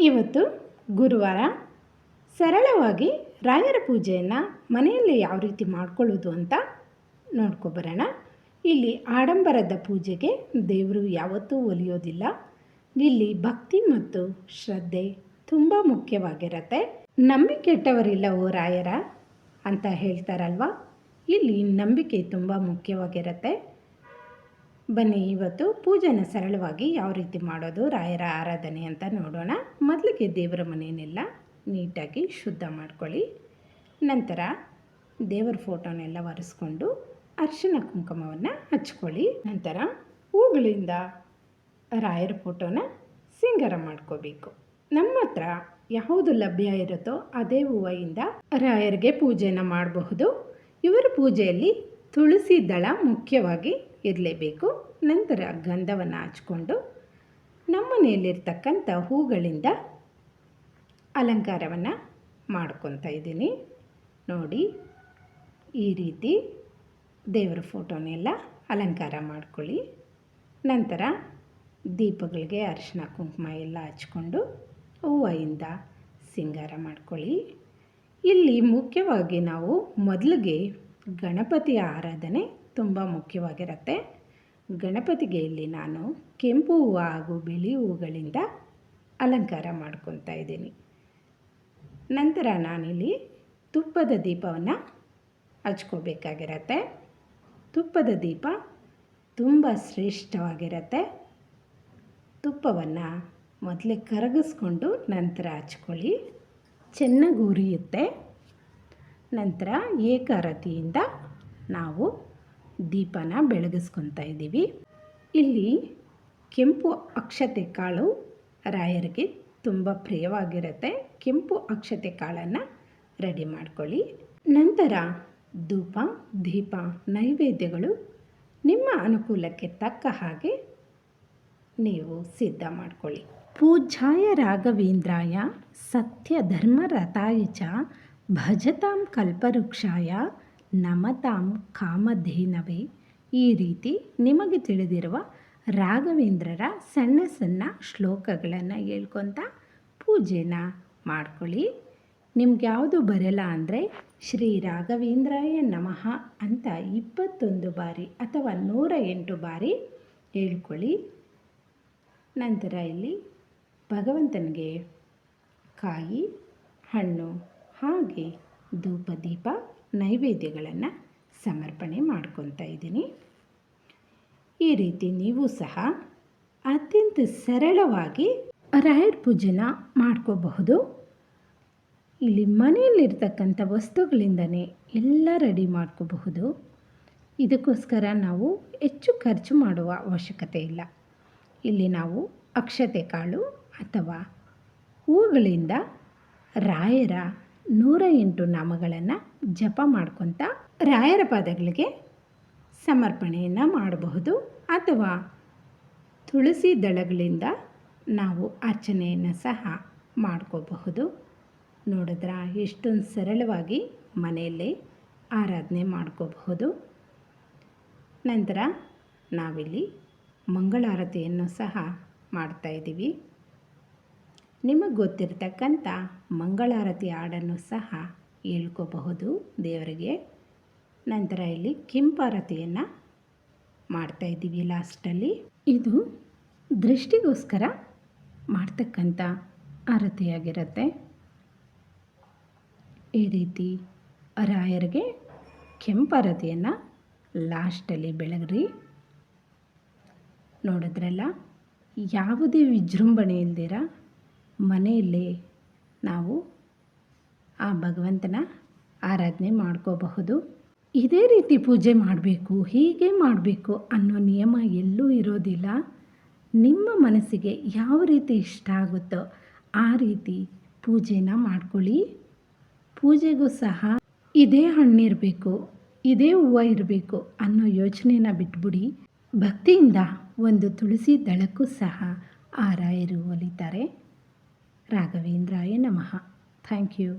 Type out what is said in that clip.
ಇವತ್ತು ಗುರುವಾರ ಸರಳವಾಗಿ ರಾಯರ ಪೂಜೆಯನ್ನು ಮನೆಯಲ್ಲಿ ಯಾವ ರೀತಿ ಮಾಡ್ಕೊಳ್ಳೋದು ಅಂತ ನೋಡ್ಕೊಬರೋಣ. ಇಲ್ಲಿ ಆಡಂಬರದ ಪೂಜೆಗೆ ದೇವರು ಯಾವತ್ತೂ ಒಲಿಯೋದಿಲ್ಲ. ಇಲ್ಲಿ ಭಕ್ತಿ ಮತ್ತು ಶ್ರದ್ಧೆ ತುಂಬ ಮುಖ್ಯವಾಗಿರತ್ತೆ. ನಂಬಿಕೆಟ್ಟವರಿಲ್ಲವೋ ರಾಯರ ಅಂತ ಹೇಳ್ತಾರಲ್ವ? ಇಲ್ಲಿ ನಂಬಿಕೆ ತುಂಬ ಮುಖ್ಯವಾಗಿರುತ್ತೆ. ಬನ್ನಿ, ಇವತ್ತು ಪೂಜೆನ ಸರಳವಾಗಿ ಯಾವ ರೀತಿ ಮಾಡೋದು, ರಾಯರ ಆರಾಧನೆ ಅಂತ ನೋಡೋಣ. ಮೊದಲಿಗೆ ದೇವರ ಮನೆಯನ್ನೆಲ್ಲ ನೀಟಾಗಿ ಶುದ್ಧ ಮಾಡ್ಕೊಳ್ಳಿ. ನಂತರ ದೇವರ ಫೋಟೋನೆಲ್ಲ ಒರೆಸ್ಕೊಂಡು ಅರಿಶಿನ ಕುಂಕುಮವನ್ನು ಹಚ್ಕೊಳ್ಳಿ. ನಂತರ ಹೂಗಳಿಂದ ರಾಯರ ಫೋಟೋನ ಸಿಂಗಾರ ಮಾಡ್ಕೋಬೇಕು. ನಮ್ಮ ಹತ್ರ ಯಾವುದು ಲಭ್ಯ ಇರುತ್ತೋ ಅದೇ ಹೂವಿಂದ ರಾಯರಿಗೆ ಪೂಜೆನ ಮಾಡಬಹುದು. ಇವರ ಪೂಜೆಯಲ್ಲಿ ತುಳಸಿ ದಳ ಮುಖ್ಯವಾಗಿ ಇರಲೇಬೇಕು. ನಂತರ ಗಂಧವನ್ನು ಹಚ್ಕೊಂಡು ನಮ್ಮ ಮನೆಯಲ್ಲಿರ್ತಕ್ಕಂಥ ಹೂಗಳಿಂದ ಅಲಂಕಾರವನ್ನು ಮಾಡ್ಕೊತಾ ಇದ್ದೀನಿ. ನೋಡಿ, ಈ ರೀತಿ ದೇವರ ಫೋಟೋನೆಲ್ಲ ಅಲಂಕಾರ ಮಾಡ್ಕೊಳ್ಳಿ. ನಂತರ ದೀಪಗಳಿಗೆ ಅರಿಶಿನ, ಕುಂಕುಮ ಎಲ್ಲ ಹಚ್ಕೊಂಡು ಹೂವಿಂದ ಸಿಂಗಾರ ಮಾಡ್ಕೊಳ್ಳಿ. ಇಲ್ಲಿ ಮುಖ್ಯವಾಗಿ ನಾವು ಮೊದಲಿಗೆ ಗಣಪತಿಯ ಆರಾಧನೆ ತುಂಬ ಮುಖ್ಯವಾಗಿರುತ್ತೆ. ಗಣಪತಿಗೆ ಇಲ್ಲಿ ನಾನು ಕೆಂಪು ಹೂವು ಹಾಗೂ ಬಿಳಿ ಹೂಗಳಿಂದ ಅಲಂಕಾರ ಮಾಡ್ಕೊತಾ ಇದ್ದೀನಿ. ನಂತರ ನಾನಿಲ್ಲಿ ತುಪ್ಪದ ದೀಪವನ್ನು ಹಚ್ಕೋಬೇಕಾಗಿರತ್ತೆ. ತುಪ್ಪದ ದೀಪ ತುಂಬ ಶ್ರೇಷ್ಠವಾಗಿರತ್ತೆ. ತುಪ್ಪವನ್ನು ಮೊದಲೇ ಕರಗಿಸ್ಕೊಂಡು ನಂತರ ಹಚ್ಕೊಳ್ಳಿ. ಚೆನ್ನಾಗಿ ಉರಿಯುತ್ತೆ. ನಂತರ ಏಕಾರತಿಯಿಂದ ನಾವು ದೀಪನ ಬೆಳಗಿಸ್ಕೊತಾ ಇದ್ದೀವಿ. ಇಲ್ಲಿ ಕೆಂಪು ಅಕ್ಷತೆ ಕಾಳು ರಾಯರಿಗೆ ತುಂಬ ಪ್ರಿಯವಾಗಿರುತ್ತೆ. ಕೆಂಪು ಅಕ್ಷತೆ ಕಾಳನ್ನು ರೆಡಿ ಮಾಡ್ಕೊಳ್ಳಿ. ನಂತರ ಧೂಪ, ದೀಪ, ನೈವೇದ್ಯಗಳು ನಿಮ್ಮ ಅನುಕೂಲಕ್ಕೆ ತಕ್ಕ ಹಾಗೆ ನೀವು ಸಿದ್ಧ ಮಾಡ್ಕೊಳ್ಳಿ. ಪೂಜಾಯ ರಾಘವೇಂದ್ರಾಯ ಸತ್ಯ ಧರ್ಮರಥಾಯ ಚ ಭಜತಾಂ ಕಲ್ಪವೃಕ್ಷಾಯ ನಮತಾಂ ಕಾಮಧೇನವೇ. ಈ ರೀತಿ ನಿಮಗೆ ತಿಳಿದಿರುವ ರಾಘವೇಂದ್ರರ ಸಣ್ಣ ಸಣ್ಣ ಶ್ಲೋಕಗಳನ್ನು ಹೇಳ್ಕೊತ ಪೂಜೆನ ಮಾಡ್ಕೊಳ್ಳಿ. ನಿಮ್ಗೆ ಯಾವುದು ಬರಲ್ಲ ಅಂದರೆ ಶ್ರೀ ರಾಘವೇಂದ್ರಾಯ ನಮಃ ಅಂತ ಇಪ್ಪತ್ತೊಂದು ಬಾರಿ ಅಥವಾ ನೂರ ಎಂಟು ಬಾರಿ ಹೇಳ್ಕೊಳ್ಳಿ. ನಂತರ ಇಲ್ಲಿ ಭಗವಂತನಿಗೆ ಕಾಯಿ, ಹಣ್ಣು ಹಾಗೆ ಧೂಪ ದೀಪ ನೈವೇದ್ಯಗಳನ್ನು ಸಮರ್ಪಣೆ ಮಾಡ್ಕೊತಾ ಇದ್ದೀನಿ. ಈ ರೀತಿ ನೀವು ಸಹ ಅತ್ಯಂತ ಸರಳವಾಗಿ ರಾಯರ್ ಪೂಜೆನ ಮಾಡ್ಕೋಬಹುದು. ಇಲ್ಲಿ ಮನೆಯಲ್ಲಿರ್ತಕ್ಕಂಥ ವಸ್ತುಗಳಿಂದನೇ ಎಲ್ಲ ರೆಡಿ ಮಾಡ್ಕೋಬಹುದು. ಇದಕ್ಕೋಸ್ಕರ ನಾವು ಹೆಚ್ಚು ಖರ್ಚು ಮಾಡುವ ಅವಶ್ಯಕತೆ ಇಲ್ಲ. ಇಲ್ಲಿ ನಾವು ಅಕ್ಷತೆ ಕಾಳು ಅಥವಾ ಹೂಗಳಿಂದ ರಾಯರ ನೂರ ಎಂಟು ನಾಮಗಳನ್ನು ಜಪ ಮಾಡ್ಕೊತ ರಾಯರ ಪಾದಗಳಿಗೆ ಸಮರ್ಪಣೆಯನ್ನು ಮಾಡಬಹುದು. ಅಥವಾ ತುಳಸಿ ದಳಗಳಿಂದ ನಾವು ಅರ್ಚನೆಯನ್ನು ಸಹ ಮಾಡ್ಕೋಬಹುದು. ನೋಡಿದ್ರ ಎಷ್ಟೊಂದು ಸರಳವಾಗಿ ಮನೆಯಲ್ಲೇ ಆರಾಧನೆ ಮಾಡ್ಕೋಬಹುದು. ನಂತರ ನಾವಿಲ್ಲಿ ಮಂಗಳಾರತಿಯನ್ನು ಸಹ ಮಾಡ್ತಾಯಿದ್ದೀವಿ ನಿಮಗೆ ಗೊತ್ತಿರತಕ್ಕಂಥ ಮಂಗಳಾರತಿ ಹಾಡನ್ನು ಸಹ ಹೇಳ್ಕೋಬಹುದು ದೇವರಿಗೆ. ನಂತರ ಇಲ್ಲಿ ಕೆಂಪಾರತಿಯನ್ನು ಮಾಡ್ತಾಯಿದ್ದೀವಿ ಲಾಸ್ಟಲ್ಲಿ. ಇದು ದೃಷ್ಟಿಗೋಸ್ಕರ ಮಾಡ್ತಕ್ಕಂಥ ಆರತಿಯಾಗಿರುತ್ತೆ. ಈ ರೀತಿ ರಾಯರಿಗೆ ಕೆಂಪಾರತಿಯನ್ನು ಲಾಸ್ಟಲ್ಲಿ ಬೆಳಗ್ರಿ. ನೋಡಿದ್ರಲ್ಲ, ಯಾವುದೇ ವಿಜೃಂಭಣೆ ಇಲ್ದಿರ ಮನೆಯಲ್ಲೇ ನಾವು ಆ ಭಗವಂತನ ಆರಾಧನೆ ಮಾಡ್ಕೋಬಹುದು. ಇದೇ ರೀತಿ ಪೂಜೆ ಮಾಡಬೇಕು, ಹೀಗೆ ಮಾಡಬೇಕು ಅನ್ನೋ ನಿಯಮ ಎಲ್ಲೂ ಇರೋದಿಲ್ಲ. ನಿಮ್ಮ ಮನಸ್ಸಿಗೆ ಯಾವ ರೀತಿ ಇಷ್ಟ ಆಗುತ್ತೋ ಆ ರೀತಿ ಪೂಜೆನ ಮಾಡ್ಕೊಳ್ಳಿ. ಪೂಜೆಗೂ ಸಹ ಇದೇ ಹಣ್ಣಿರಬೇಕು, ಇದೇ ಹೂವು ಇರಬೇಕು ಅನ್ನೋ ಯೋಚನೆನ ಬಿಟ್ಬಿಡಿ. ಭಕ್ತಿಯಿಂದ ಒಂದು ತುಳಸಿ ದಳಕ್ಕೂ ಸಹ ಆರಾಯರು ರಾಯರು ಒಲಿತಾರೆ. ರಾಘವೇಂದ್ರಾಯ ನಮಃ ಥ್ಯಾಂಕ್ ಯು